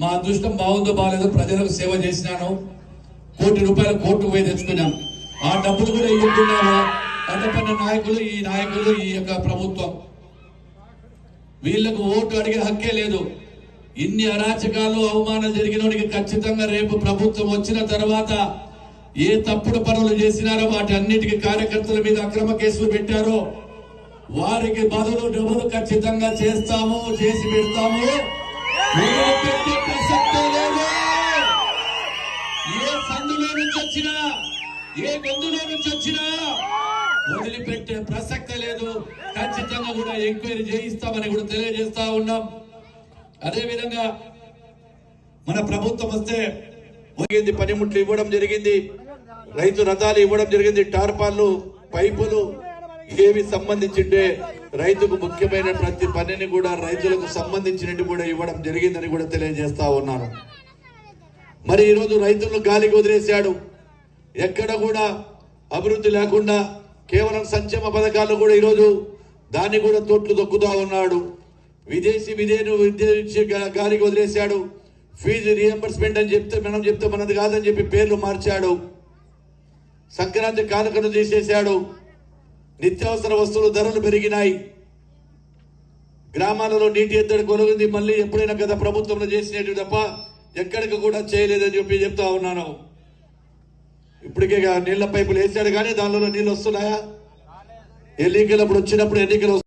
మా అదృష్టం బాగుందో బాగాలేదో ప్రజలకు సేవ చేసినాను. కోటి రూపాయల కోర్టు పోయి తెచ్చుకున్నాం. ఆ డబ్బులు కూడా ఇవ్వకున్నాము అడ్డపన్న నాయకులు ఈ నాయకులు ఈ యొక్క ప్రభుత్వం. వీళ్ళకు ఓటు అడిగే హక్కే లేదు. ఇన్ని అరాచకాలు అవమానాలు జరిగినోడికి ఖచ్చితంగా రేపు ప్రభుత్వం వచ్చిన తర్వాత ఏ తప్పుడు పనులు చేసినారో వాటి అన్నిటికీ కార్యకర్తల మీద అక్రమ కేసులు పెట్టారో వారికి బదులు డబ్బులు ఖచ్చితంగా చేస్తాము చేసి పెడతాము. వదిలిపెట్టే ప్రసక్తే లేదు. ఏ సందులో నుంచి వచ్చినా ఏ గొంతులో నుంచి వచ్చినా వదిలిపెట్టే ప్రసక్తే లేదు ఖచ్చితంగా కూడా ఎంక్వైరీ చేయిస్తామని కూడా తెలియజేస్తా ఉన్నాం. అదే విధంగా మన ప్రభుత్వం వస్తే జరిగింది పనిముట్లు ఇవ్వడం జరిగింది. రైతు రథాలు ఇవ్వడం జరిగింది. టార్పాలు పైపులు ఏవి సంబంధించింటే రైతుకు ముఖ్యమైన ప్రతి పనిని కూడా రైతులకు సంబంధించినట్టు కూడా ఇవ్వడం జరిగిందని కూడా తెలియజేస్తా ఉన్నాను మరి ఈరోజు రైతులను గాలికి వదిలేశాడు ఎక్కడ కూడా అభివృద్ధి లేకుండా కేవలం సంక్షేమ పథకాలు కూడా ఈరోజు దాన్ని కూడా తొట్లు దొక్కుతా ఉన్నాడు. విదేశీ విధేను విద్య గాలికి వదిలేశాడు ఫీజు రియంబర్స్మెంట్ అని చెప్తే మనం చెప్తే మనది కాదని చెప్పి పేర్లు మార్చాడు. సంక్రాంతి కానుకను తీసేశాడు. నిత్యావసర వస్తువుల ధరలు పెరిగినాయి. గ్రామాలలో నీటి ఎద్దడి కొనుగోలు మళ్ళీ ఎప్పుడైనా గత ప్రభుత్వంలో చేసినట్టు తప్ప ఎక్కడికి కూడా చేయలేదని చెప్పి చెప్తా ఉన్నాను. ఇప్పటికే నీళ్ళ పైపులు వేసాడు కానీ దానిలో నీళ్ళు వస్తున్నాయా? ఎన్నికలు అప్పుడు వచ్చినప్పుడు ఎన్నికలు